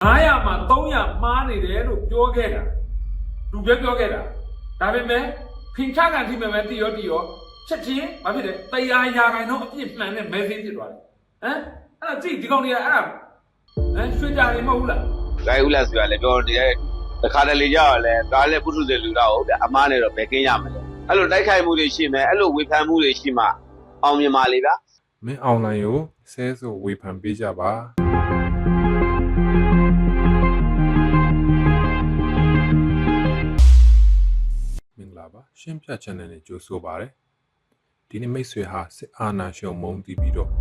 900မှာ300မှားနေတယ်လို့ပြောခဲ့တာလူပဲပြောခဲ့တာဒါပေမဲ့ခင်ချကန်ထိမဲ့ပဲတီရောတီရောချက်ချင်းဘာဖြစ်လဲတရားရာခိုင်တော့အပြစ်မှန်တဲ့ message ဖြစ်သွားတယ်ဟမ်အဲ့ဒါကြည့်ဒီကောင်တွေကအဲ့ဒါဟမ်ရွှေကြနေမဟုတ်ဘူးလားဂိုင်းဦးလက်ဆိုတာလည်းပြောနေတဲ့တခါတလေကြောက်လဲဒါလည်းပုထုဇဉ်လူတော့ဟုတ်ဗျအမားနဲ့တော့ဘယ်ကင်းရမလဲအဲ့လိုတိုက်ခိုက်မှုတွေရှိမယ်အဲ့လိုဝေဖန်မှုတွေရှိမှအောင်မြင်ပါလေဗျမင်းအွန်လိုင်းကိုဆဲဆိုဝေဖန်ပေးကြပါ ရှင်းပြ channel နဲ့ကြိုဆိုပါရစေဒီနေ့မိတ်ဆွေဟာစစ်အာဏာရှင်မုံတီးပြီးတော့တ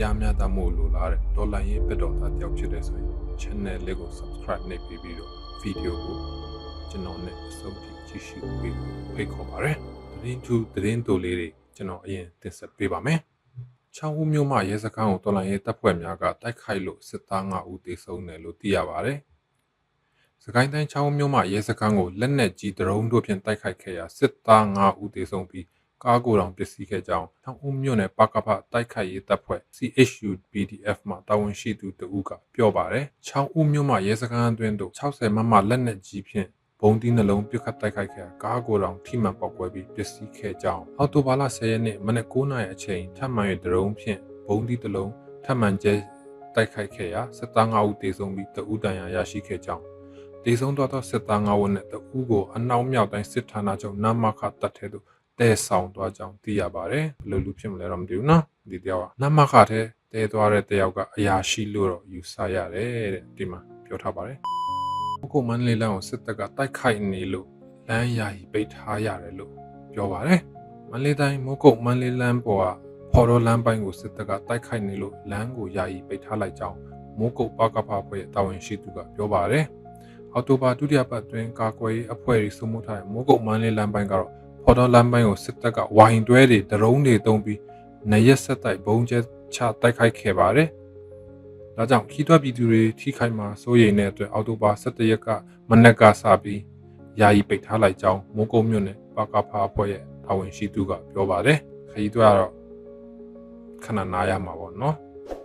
ရားမျှတမှုလိုလားတဲ့ဒေါ်လာရေးဘက်တော်သားတယောက်ဖြစ်တဲ့ဆိုရင် channel လေးကို subscribe နှိပ်ပြီးပြီးတော့ video ကိုကျွန်တော်နဲ့အဆုံးထိကြည့်ရှုပေးဖို့ဖိတ်ခေါ်ပါရစေသတင်းထူးသတင်းတိုလေးတွေကျွန်တော်အရင်တင်ဆက်ပေးပါမယ်ချောင်းဦးမြို့မှာရဲစခန်းကိုတော်လိုင်းရေးတပ်ဖွဲ့များကတိုက်ခိုက်လို့စစ်သား9ဦးသေဆုံးတယ်လို့သိရပါတယ်။ စကိုင်းတိုင်းချောင်းဦးမြို့မှာရဲစခန်းကိုလက်နက်ကြီးဒရုန်းတို့ဖြင့်တိုက်ခိုက်ခဲ့ရာစစ်သား9ဦးသေဆုံးပြီးကားကိုယ်တော်ပစ္စည်းခဲ့ကြောင်းချောင်းဦးမြို့နယ်ပကဖတိုက်ခိုက်ရေးတပ်ဖွဲ့ CHU BDF မှတာဝန်ရှိသူတဦးကပြောပါတယ်။ချောင်းဦးမြို့မှာရဲစခန်းအတွင်းသို့60မမလက်နက်ကြီးဖြင့်ဘုံတီးနှလုံးပြစ်ခတ်တိုက်ခိုက်ခဲ့ရာကားကိုယ်တော်ထိမှန်ပေါက်ကွဲပြီးပစ္စည်းခဲ့ကြောင်းအော်တိုဘာလ10ရက်နေ့မနက်9:00နာရီအချိန်ထပ်မံ၍ဒရုန်းဖြင့်ဘုံတီးတစ်လုံးထပ်မံကျဲတိုက်ခိုက်ခဲ့ရာစစ်သား9ဦးသေဆုံးပြီးတဦးတန်ရာရရှိခဲ့ကြောင်း သေဆုံးသောသောစစ်သား9ဦးနဲ့တဦးကိုအနောက်မြောက်တိုင်းစစ်ဌာနချုပ်နမခတပ်ထဲသို့တဲဆောင်သွားကြောင်းသိရပါတယ်ဘယ်လိုလူဖြစ်မလဲတော့မသိဘူးနော်ဒီတယောက်ကနမခထဲတဲသွားတဲ့တယောက်ကအရာရှိလို့တော့ယူဆရတယ်တဲ့ဒီမှာပြောထားပါတယ်ခုမန္တလေးလမ်းကိုစစ်တပ်ကတိုက်ခိုက်နေလို့လမ်းယာယီပိတ်ထားရတယ်လို့ပြောပါတယ်။မန္တလေးတိုင်းမိုးကုတ်မန္တလေးလမ်းပေါ်ကဖော်တော်လမ်းပိုင်းကိုစစ်တပ်ကတိုက်ခိုက်နေလို့လမ်းကိုယာယီပိတ်ထားလိုက်ကြောင်းမိုးကုတ်ပကဖဖွဲ့ရဲ့တာဝန်ရှိသူကပြောပါတယ်။ အော်တိုဘာဒုတိယပတ်တွင်ကာကွယ်ရေးအဖွဲ့တွေစုမှုထားတဲ့မိုးကုတ်မန္တလေးလမ်းပိုင်းကတော့ဖော်တော်လမ်းပိုင်းကိုစစ်တပ်ကဝိုင်တွဲတွေဒရုန်းတွေတုံးပြီးနရက်ဆက်တိုက်ဘုံကျဲချတိုက်ခိုက်ခဲ့ပါတယ်။ဒါကြောင့်ခီးသွက်ပြည်သူတွေထိခိုက်မှာစိုးရိမ်တဲ့အတွက်အောက်တိုဘာ17ရက်ကမနက်ကစပြီးယာယီပိတ်ထားလိုက်ကြောင်းမိုးကုတ်မြို့နယ်ပကဖာအဖွဲ့ရဲ့တာဝန်ရှိသူကပြောပါတယ်ခရီးသွက်ကတော့ခဏနားရမှာပေါ့နော်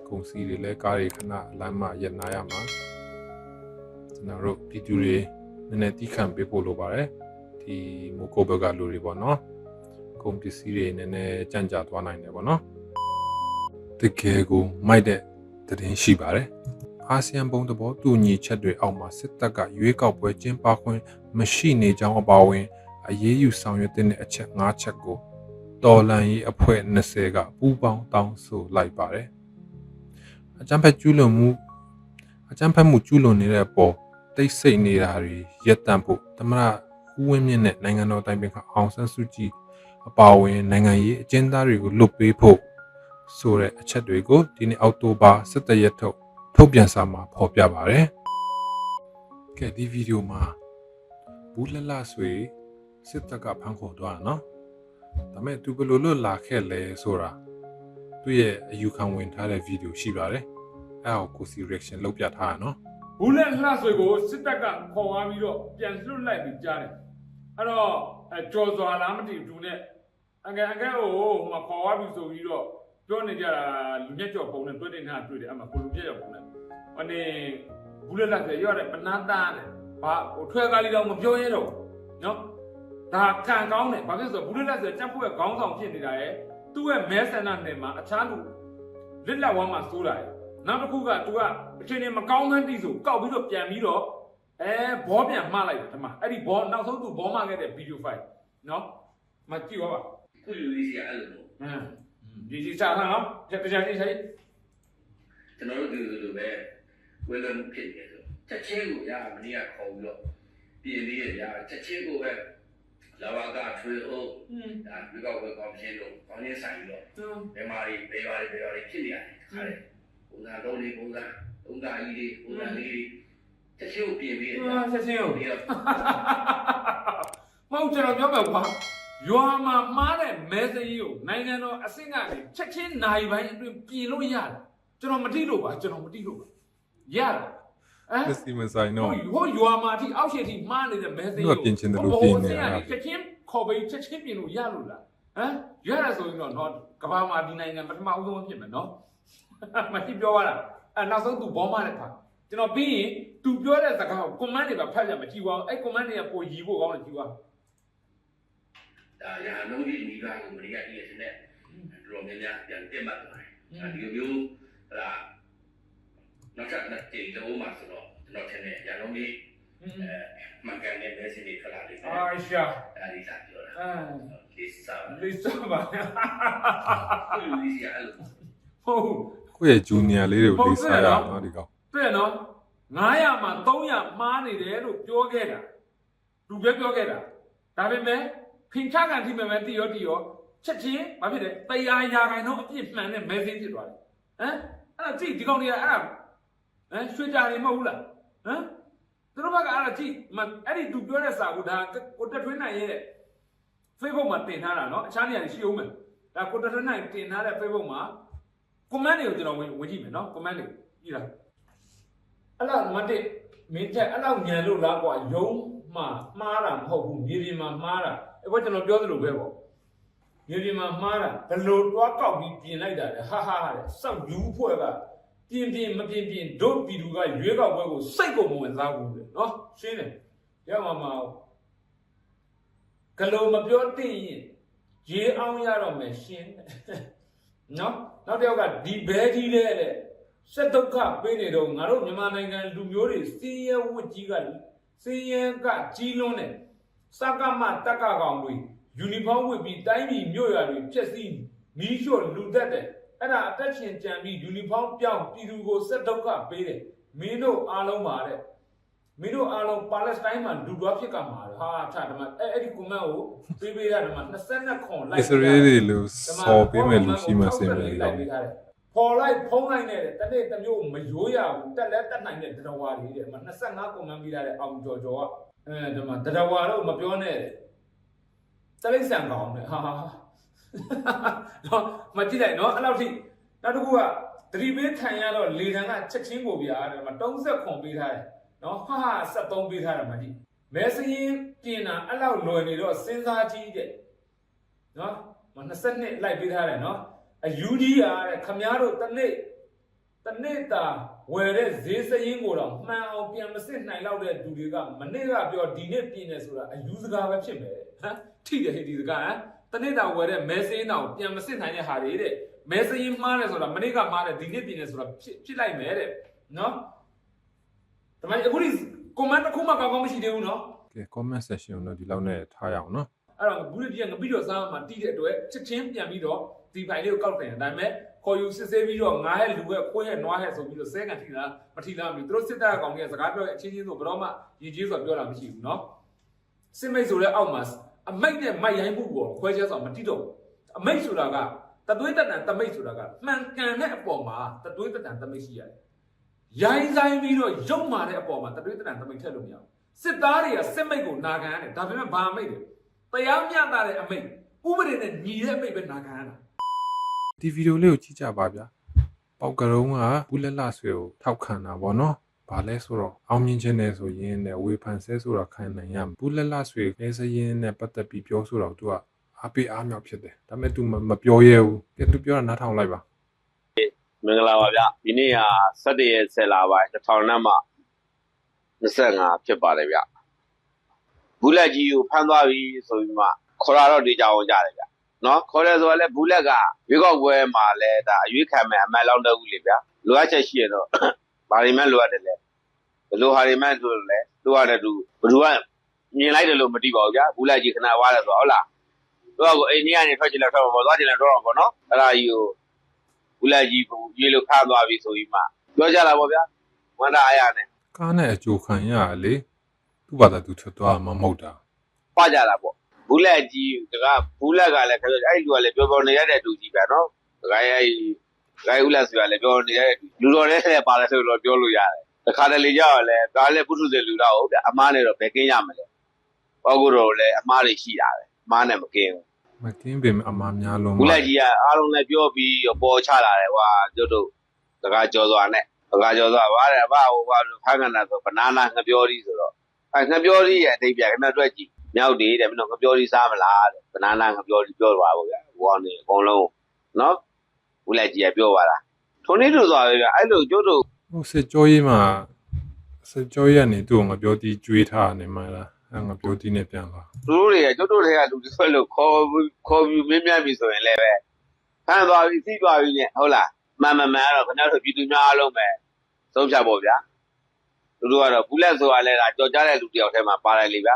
ကုန်စည်တွေလည်းကားတွေခဏလမ်းမရက်နားရမှာ ကျွန်တော်တို့ပြည်သူတွေနည်းနည်းတီးခံပေးဖို့လိုပါတယ်ဒီမိုးကုတ်ဘက်ကလူတွေပေါ့နော်ကုန်ပစ္စည်းတွေနည်းနည်းကြန့်ကြာသွားနိုင်တယ်ပေါ့နော်တကယ်ကိုမိုက်တဲ့သတင်းရှိပါတယ်။အာဆီယံဘုံသဘောတူညီချက်တွေအောက်မှာစစ်တပ်ကရွေးကောက်ပွဲကျင်းပခွင့်မရှိနေကြောင်းအပါအဝင်အရေးယူဆောင်ရွက်တဲ့အချက်၅ချက်ကိုတော်လန်ရေးအဖွဲ့20ကပူးပေါင်းတောင်းဆိုလိုက်ပါတယ်။အကြံဖက်ကျူးလွန်မှုအကြံဖက်မှုကျူးလွန်နေတဲ့အပေါ် တိတ်ဆိတ်နေတာတွေရပ်တန့်ဖို့သမရဦးဝင်းမြင့်နဲ့နိုင်ငံတော်တိုင်ပင်ခံအောင်ဆန်းစုကြည်အပါအဝင်နိုင်ငံရေးအကျဉ်းသားတွေကိုလွတ်ပေးဖို့ဆိုတဲ့အချက်တွေကိုဒီနေ့အောက်တိုဘာ17ရက်ထုတ်ထုတ်ပြန်စာမှာဖော်ပြပါဗျ။ကဲဒီဗီဒီယိုမှာဘူးလလဆွေစစ်တပ်ကဖမ်းခေါ်သွားတာနော်။ဒါပေမဲ့သူဘယ်လိုလွတ်လာခဲ့လဲဆိုတာသူ့ရဲ့အယူခံဝင်ထားတဲ့ဗီဒီယိုရှိပါတယ်။အဲဒါကိုကိုစီ reaction လုပ်ပြထားတာနော် ဘူးလက်လှဆွေကိုစစ်တပ်ကခေါ်သွားပြီးတော့ပြန်လွတ်လိုက်ပြီးကြားတယ်အဲ့တော့အဲကြော်စွာလားမသိဘူးနဲ့အငယ်အငယ်ကိုဟိုမှာခေါ်သွားပြီဆိုပြီးတော့ပြောနေကြတာလူညက်ကြော်ပုံနဲ့တွေ့တဲ့နာတွေ့တယ်အဲ့မှာကိုလူပြက်ကြော်ပုံနဲ့ဟိုနေဘူးလက်လှဆွေရောတဲ့ပနန်းသားတယ်ဘာဟိုထွဲကားလေးတော့မပြောရဲတော့နော်ဒါကံကောင်းတယ်ဘာဖြစ်လို့ဆိုဘူးလက်လက်ဆွေတက်ဖို့ရဲ့ခေါင်းဆောင်ဖြစ်နေတာရဲ့သူ့ရဲ့မဲဆန္ဒနယ်မှာအခြားလူလစ်လက်ဝမ်းမှာစိုးတာရဲ့ နောက်တစ်ခုက तू ကအချိန်နဲ့မကောင်းမှန်းသိဆိုကောက်ပြီးတော့ပြန်ပြီးတော့အဲဘောပြန်မှားလိုက်တယ်ဒီမှာအဲ့ဒီဘောနောက်ဆုံး तू ဘောမှားခဲ့တဲ့ဗီဒီယိုဖိုင်နော်မကြည့်ပါပါခုလူကြီးစီအဲ့လိုမျိုးဟမ်ဒီဒီစားနော်ချက်တရားလေးဆိုင်ကျွန်တော်တို့ဒီလိုပဲဝယ်လုံးဖြစ်နေဆိုချက်ချင်းကိုရမနေ့ကခေါ်ပြီးတော့ပြင်လေးရရချက်ချင်းကိုပဲလာဝကထွေးအောင်ဟင်းဒါဒီကောက်ပဲကောင်းရှင်းလို့ကောင်းရှင်းဆိုင်ပြီးတော့ဘယ်မှာတွေဘယ်ပါတွေဘယ်ပါတွေဖြစ်နေရတယ်ခါတယ် ပုံစံသုံးလေးပုံစံသုံးသားကြီးတွေပုံစံလေးတွေချက်ချင်းကိုပြင်ပြီးတယ်ဟာချက်ချင်းကိုပြီးတော့မဟုတ်ကျွန်တော်ပြောမယ်ကွာရွာမှာမှားတဲ့မဲစကြီးကိုနိုင်ငံတော်အဆင့်ကနေချက်ချင်းနိုင်ပိုင်းအတွင်းပြင်လို့ရတယ်ကျွန်တော်မတိလို့ပါကျွန်တော်မတိလို့ပါရတာအဲ။လက်စီမဆိုင်တော့ဟိုရွာမှာအထိအောက်ရှေ့ထိမှားနေတဲ့မဲသိသူကပြင်ချင်တယ်လို့ပြင်နေတာချက်ချင်းခေါ်ပြီးချက်ချင်းပြင်လို့ရလို့လားဟမ်ရရဆိုရင်တော့တော့ကဘာမှာဒီနိုင်ငံပထမဦးဆုံးဖြစ်မယ်နော် မတိပြောရတာအဲနောက်ဆုံးသူဘောမတဲ့ခါကျွန်တော်ပြီးရင် तू ပြောတဲ့စကားကို command တွေပါဖတ်ကြမကြည့်ပါဘူးအဲ့ command တွေကပိုရီဖို့ကောင်းတယ်ကြည့်ပါဒါရာလုံးကြီးမိသားကိုမရိယတည်းရဲ့နဲ့တော်များများပြန်တက်မှတ်သွားတယ်ဒီလိုမျိုးဟလာနောက်ထပ်နှစ်ကြိမ်တော့မှဆိုတော့ကျွန်တော်ထင်တယ်ရာလုံးကြီးအဲမှန်ကန်တဲ့ message တွေထွက်လာလိမ့်မယ်အာရှာအဲဒီစားပြောတာအာဒီစားလေးစပါအဲ့လိုကြီးအဲ့လိုဟုတ် ကိုယ့်ရဲ့ဂျူနီယာလေးတွေကိုလေးစားရအောင်နော်ဒီကောင် တွေ့နော်900မှာ300မှားနေတယ်လို့ပြောခဲ့တာသူပဲပြောခဲ့တာဒါပေမဲ့ဖင်ချကန်ထိမဲ့ပဲတီရောတီရောချက်ချင်းဘာဖြစ်လဲတရားရာခိုင်တော့အပြစ်မှန်တဲ့ message ဖြစ်သွားတယ်ဟမ်အဲ့ဒါကြည့်ဒီကောင်တွေကအဲ့ဒါဟမ်ရွှေကြတယ်မဟုတ်ဘူးလားဟမ်သူတို့ဘက်ကအဲ့ဒါကြည့်မအဲ့ဒီသူပြောတဲ့စာကိုဒါကိုတက်ထွေးနိုင်ရဲ့ Facebook မှာတင်ထားတာเนาะအခြားနေရာတွေရှိအောင်မယ်ဒါကိုတက်ထွေးနိုင်တင်ထားတဲ့ Facebook မှာ comment တွေကိုကျွန်တော်ဝင်ဝင်ကြည့်မယ်နော် comment တွေကြည့်လားအဲ့လားနံပါတ်1မင်းချက်အဲ့လောက်ညံလို့လားကွာယုံမှမှားတာမဟုတ်ဘူးမြေပြင်မှာမှားတာအဲ့ဘက်ကျွန်တော်ပြောသလိုပဲပေါ့မြေပြင်မှာမှားတာဘလို့တွားကောက်ပြီးပြင်လိုက်တာလေဟာဟာဟာစောက်ယူဖွဲ့ကပြင်ပြင်မပြင်ပြင်ဒုတ်ပြည်သူကရွေးကောက်ပွဲကိုစိတ်ကုန်မဝင်စားဘူးလေနော်ရှင်းတယ်ရမှာမအောင်ဂလုံးမပြောတင်ရင်ရေအောင်ရတော့မယ်ရှင်းတယ် နော်နောက်တစ်ယောက်ကဒီဘဲကြီးတဲ့တဲ့စက်ဒုက္ခပေးနေတော့ငါတို့မြန်မာနိုင်ငံလူမျိုးတွေစီးရဲဝတ်ကြီးကစီးရဲကကြီးလွန်းတယ်စကမတက်ကကောင်တွေယူနီဖောင်းဝတ်ပြီးတိုင်းပြည်မြို့ရွာတွေဖြက်စီးမီးရှို့လူသက်တယ်အဲ့ဒါအသက်ရှင်ကြံပြီးယူနီဖောင်းပြောင်းပြည်သူကိုစက်ဒုက္ခပေးတယ်မင်းတို့အားလုံးပါတဲ့ မင်းတို့အားလုံးပါလက်စတိုင်းမှာလူတော်ဖြစ်ကမှာတဲ့ဟာချာဓမ္မအဲ့အဲ့ဒီကွန်မန့်ကိုပေးပေးရဓမ္မ22ခွန်လိုက်အစ္စရေးတွေလို့စော်ပေးမဲ့လူရှိမှစင်မယ်ဒီကောင်ပေါ်လိုက်ဖုံးလိုက်နဲ့တနေ့တစ်မျိုးမရိုးရဘူးတက်လဲတက်နိုင်တဲ့တရဝါတွေတဲ့မ25ကွန်မန့်ပြီးလာတဲ့အောင်ကျော်ကျော်ကအဲဒီမှာတရဝါတော့မပြောနဲ့တလိမ့်ဆန်ကောင်တဲ့ဟာဟာတော့မကြည့်လိုက်နော်အဲ့လောက်ထိနောက်တစ်ခုကသတိပေးခံရတော့လေတန်းကချက်ချင်းကိုပြားတယ်မှာ30ခွန်ပေးထားတယ် နော်ဟာဟာ73ပေးထားတယ်မကြည့်မဲစရင်ပြင်တာအဲ့လောက်လွယ်နေတော့စဉ်းစားကြည့်တဲ့နော်မ22လိုက်ပေးထားတယ်နော်အယူကြီးရတဲ့ခမားတို့တစ်နေ့တစ်နေ့တာဝယ်တဲ့ဈေးစရင်ကိုတော့မှန်အောင်ပြန်မစစ်နိုင်တော့တဲ့လူတွေကမနေ့ကပြောဒီနေ့ပြင်နေဆိုတာအယူစကားပဲဖြစ်မယ်ဟမ်ထိတယ်ဟဲ့ဒီစကားဟမ်တစ်နေ့တာဝယ်တဲ့မဲစင်းတောင်ပြန်မစစ်နိုင်တဲ့ဟာတွေတဲ့မဲစရင်မှားတယ်ဆိုတာမနေ့ကမှားတယ်ဒီနေ့ပြင်နေဆိုတာဖြစ်ဖြစ်လိုက်မယ်တဲ့နော် တမန်အခုဒီ comment တစ်ခုမှကောင်းကောင်းမရှိသေးဘူးနော်ကဲ comment section တော့ဒီလောက်နဲ့ထားရအောင်နော်အဲ့တော့ဘူးဒီကငပိတော်စားမှာတီးတဲ့အတွက်ချက်ချင်းပြန်ပြီးတော့ဒီဖိုင်လေးကိုကောက်တယ်ဒါပေမဲ့ခေါ်ယူစစ်ဆေးပြီးတော့ငားရဲ့လူရဲ့ခွေးရဲ့နွားရဲ့ဆိုပြီးတော့ဆဲကန်ထိတာမထိလားမလို့သူတို့စစ်တပ်ကောင်တွေကစကားပြောတဲ့အချင်းချင်းဆိုဘယ်တော့မှရည်ကြီးဆိုတာပြောတာမရှိဘူးနော်စစ်မိတ်ဆိုတဲ့အောက်မှာအမိတ်နဲ့မိုက်ရိုင်းမှုကိုခွဲခြားဆိုတာမတိတော့ဘူးအမိတ်ဆိုတာကတသွေးတတန်တမိတ်ဆိုတာကမှန်ကန်တဲ့အပေါ်မှာတသွေးတတန်တမိတ်ရှိရတယ် ရိုင်းဆိုင်ပြီးတော့ရုပ်မာတဲ့အပေါ်မှာတတွေးတဏ္ဍာမိတ်ထက်လို့မရဘူးစစ်သားတွေကစစ်မိတ်ကိုနာခံရတယ်ဒါပေမဲ့ဘာမိတ်လဲတရားမျှတတဲ့အမိတ်ဥပဒေနဲ့ညီတဲ့အမိတ်ပဲနာခံရတာဒီဗီဒီယိုလေးကိုကြည့်ကြပါဗျာပေါက်ကရုံးကဘူးလက်လက်ဆွဲကိုထောက်ခံတာဗောနော်ဘာလဲဆိုတော့အောင်မြင်ခြင်းနဲ့ဆိုရင်လည်းဝေဖန်ဆဲဆိုတာခံနိုင်ရဘူးလက်လက်ဆွဲလဲစရင်နဲ့ပတ်သက်ပြီးပြောဆိုတော့သူကအားပေးအားမြောက်ဖြစ်တယ်ဒါပေမဲ့ तू မပြောရဲဘူးကဲ तू ပြောတာနားထောင်လိုက်ပါ မင်္ဂလာပါဗျဒီနေ့ဟာ17ရက်10လပိုင်း2000နဲ့မှ25ဖြစ်ပါတယ်ဗျဘူးလက်ကြီးကိုဖမ်းသွားပြီဆိုပြီးမှခေါ်လာတော့ဒီကြောင်ကြတယ်ဗျနော်ခေါ်တယ်ဆိုတော့လေဘူးလက်ကရွေးကောက်ပွဲမှာလဲဒါအရွေးခံမဲ့အမတ်လောင်းတက်ဦးလေဗျလိုအပ်ချက်ရှိရတော့ဘာတွေမှလိုအပ်တယ်လဲဘယ်လိုဟာတွေမှဆိုလို့လဲသူကတည်းကဘယ်သူကမြင်လိုက်တယ်လို့မသိပါဘူးဗျဘူးလက်ကြီးခဏဝါတယ်ဆိုတော့ဟုတ်လားသူကကိုအိန္ဒိယနေထွက်ချင်လဲထွက်မှာပေါ့သွားချင်လဲထွက်မှာပေါ့နော်အဲ့ဒါကြီးကို ဦးလိုက်ကြီးကိုရေလိုခါသွားပြီဆိုပြီးမှပြောကြတာပေါ့ဗျာဝန္တာအားရနဲ့ကားနဲ့အကျိုးခံရတာလေသူ့ဘာသာ तू ထွက်သွားမှာမဟုတ်တာပွားကြတာပေါ့ဘူးလက်ကြီးတကဘူးလက်ကလည်းခပြောအဲ့လူကလည်းပြောပြောနေရတဲ့သူကြီးပဲနော်တကယ်အဲ့ဂိုင်းဦးလက်ဆိုတာလည်းပြောနေရတဲ့လူတော်နဲ့လည်းပါလဲဆိုတော့ပြောလို့ရတယ်တခါတလေကြောက်လဲဒါလည်းပုထုဇဉ်လူတော့ဟုတ်ဗျာအမားနဲ့တော့ဘယ်ကင်းရမလဲဘောက်ကတော့လည်းအမားတွေရှိတာပဲအမားနဲ့မကင်းဘူး မကင်းပင်အမားများလုံးဘူးလက်ကြီးကအားလုံးလည်းပြောပြီးပေါ်ချလာတယ်ကွာကျွတ်တို့တကားကြောစွာနဲ့တကားကြောစွာဗါတယ်ဗါဟိုဘာလို့ဖမ်းကန်တာဆိုဘနာနာငပြောဒီဆိုတော့အဲငပြောဒီရဲ့အတိတ်ပြခင်ဗျတွေ့ကြည့်မြောက်ဒီတဲ့မင်းတို့ငပြောဒီစားမလားတဲ့ဘနာနာငပြောဒီပြောသွားပါဗျာဘောနေအကုန်လုံးနော်ဘူးလက်ကြီးကပြောပါလားထုံနေလို့ဆိုပါပဲဗျအဲ့လိုကျွတ်တို့ဟိုစစ်ကြောရေးမှာစကြောရနေသူ့ကိုငါပြောတီးကျွေးထားနေမှလား အဲငါပြောတီးနဲ့ပြန်လာသူတို့တွေကကျွတ်တို့တွေကလူတွေဆွဲလို့ခေါ်ပြီးခေါ်ပြီးမင်းမြတ်ပြီဆိုရင်လည်းပဲဖမ်းသွားပြီစီးသွားပြီနဲ့ဟုတ်လားမှန်မှန်မှန်ကတော့ခင်ဗျားတို့ပြည်သူများအားလုံးပဲသုံးဖြတ်ပေါ့ဗျာသူတို့ကတော့ဘူးလက်ဆိုတာလည်းဒါကြော်ကြတဲ့လူတယောက်တည်းမှာပါတယ်လေဗျာ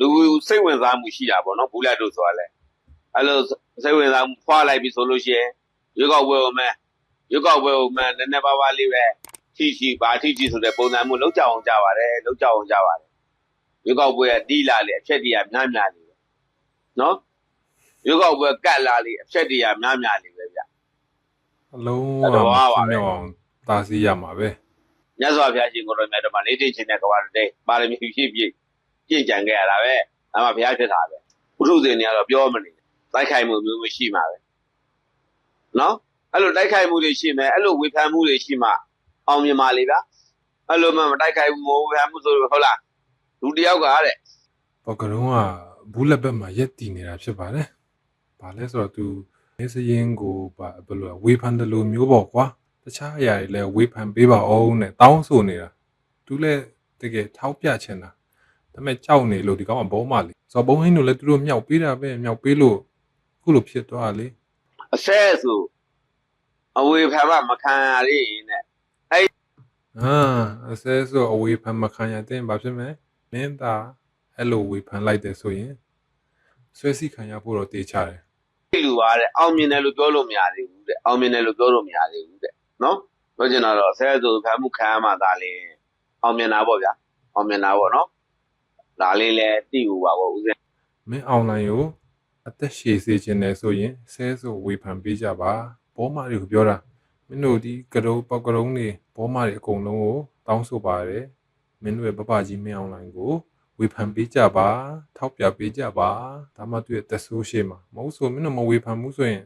လူစိတ်ဝင်စားမှုရှိတာပေါ့နော်ဘူးလက်တို့ဆိုတာလည်းအဲ့လိုစိတ်ဝင်စားမှုဖွာလိုက်ပြီဆိုလို့ရှိရင်ရွေးကောက်ပွဲကိုမဲရွေးကောက်ပွဲကိုမဲနည်းနည်းပါးပါးလေးပဲထိရှိပါထိရှိဆိုတဲ့ပုံစံမျိုးလောက်ကြအောင်ကြပါတယ်လောက်ကြအောင်ကြပါတယ် ရွေးကောက်ပွဲကတီးလာလေအဖြက်တွေကများများလေးပဲနော်ရွေးကောက်ပွဲကတ်လာလေအဖြက်တွေကများများလေးပဲဗျအလုံးအဲ့တော့ဝပါမပါဖြစ်ပဲမြောက်အောင်တားဆီးရမှာပဲမြတ်စွာဘုရားရှင်ကိုယ်တော်မြတ်တော်မှာလေးတိချင်းတဲ့ကဘာတဲ့ပါရမီဖြည့်ဖြည့်ပြည့်ကြံခဲ့ရတာပဲဒါမှဘုရားဖြစ်တာပဲဘုထုဇင်တွေကတော့ပြောမနေတိုက်ခိုက်မှုမျိုးမရှိမှာပဲနော်အဲ့လိုတိုက်ခိုက်မှုတွေရှိမယ်အဲ့လိုဝေဖန်မှုတွေရှိမှအောင်မြင်ပါလေဗျအဲ့လိုမှမတိုက်ခိုက်ဘူးမဝေဖန်မှုဆိုလို့ဟုတ်လား လူတစ်ယောက်ကတဲ့ဘောကရုံးကဘူးလက်ဘက်မှာရက်တည်နေတာဖြစ်ပါတယ်။ဘာလဲဆိုတော့ तू နေစရင်ကိုဘာဘယ်လိုလဲဝေဖန်တယ်လို့မျိုးပေါ့ကွာ။တခြားအရာတွေလည်းဝေဖန်ပေးပါအောင်နဲ့တောင်းဆိုနေတာ။ तू လည်းတကယ်ထောက်ပြချင်တာ။ဒါပေမဲ့ကြောက်နေလို့ဒီကောင်ကဘောမလေး။ဆိုတော့ဘုံဟင်းတို့လည်းသူတို့မြောက်ပေးတာပဲမြောက်ပေးလို့ခုလိုဖြစ်သွားလေအဆဲဆိုအဝေဖန်မှမခံရသေးရင်တဲ့။ဟာအစဲဆိုအဝေဖန်မခံရတဲ့ဘာဖြစ်မလဲ။ မင်းသားအဲ့လိုဝေဖန်လိုက်တယ်ဆိုရင်ဆွဲစီခံရဖို့တော့တေချတယ်ဒီလူပါတဲ့အောင်မြင်တယ်လို့ပြောလို့မရသေးဘူးတဲ့အောင်မြင်တယ်လို့ပြောလို့မရသေးဘူးတဲ့နော်ပြောချင်တာတော့ဆဲဆိုခံမှုခံရမှသာလေအောင်မြင်တာပေါ့ဗျာအောင်မြင်တာပေါ့နော်ဒါလေးလဲတိဟူပါပေါ့ဦးဇင်းမင်းအောင်လိုင်းကိုအသက်ရှည်စေခြင်းနဲ့ဆိုရင်ဆဲဆိုဝေဖန်ပေးကြပါဘောမတွေကိုပြောတာမင်းတို့ဒီကရုံးပေါက်ကရုံးတွေဘောမတွေအကုန်လုံးကိုတောင်းဆိုပါတယ် မင်းတို့ရဲ့ပပကြီးမင်းအောင်လိုင်းကိုဝေဖန်ပေးကြပါထောက်ပြပေးကြပါဒါမှသူ့ရဲ့သက်ဆိုးရှိမှာမဟုတ်ဆိုမင်းတို့မဝေဖန်ဘူးဆိုရင်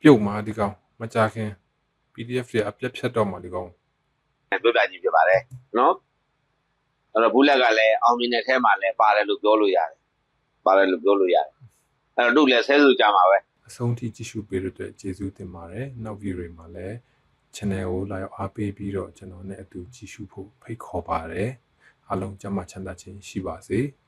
ပြုတ်မှာဒီကောင်မကြခင် PDF တွေအပြတ်ဖြတ်တော့မှာဒီကောင်ပြောပြကြည့်ဖြစ်ပါတယ်နော်အဲ့တော့ဘူးလက်ကလည်းအောင်မြင်တဲ့ထဲမှာလည်းပါတယ်လို့ပြောလို့ရတယ်ပါတယ်လို့ပြောလို့ရတယ်အဲ့တော့တို့လည်းဆဲဆိုကြမှာပဲအဆုံးထိကြည့်ရှုပေးတဲ့အတွက်ကျေးဇူးတင်ပါတယ်နောက် view တွေမှာလည်း channel ကိုလာရောက်အားပေးပြီးတော့ကျွန်တော်နဲ့အတူကြည့်ရှုဖို့ဖိတ်ခေါ်ပါတယ်အားလုံးကျမ်းမာချမ်းသာခြင်းရှိပါစေ။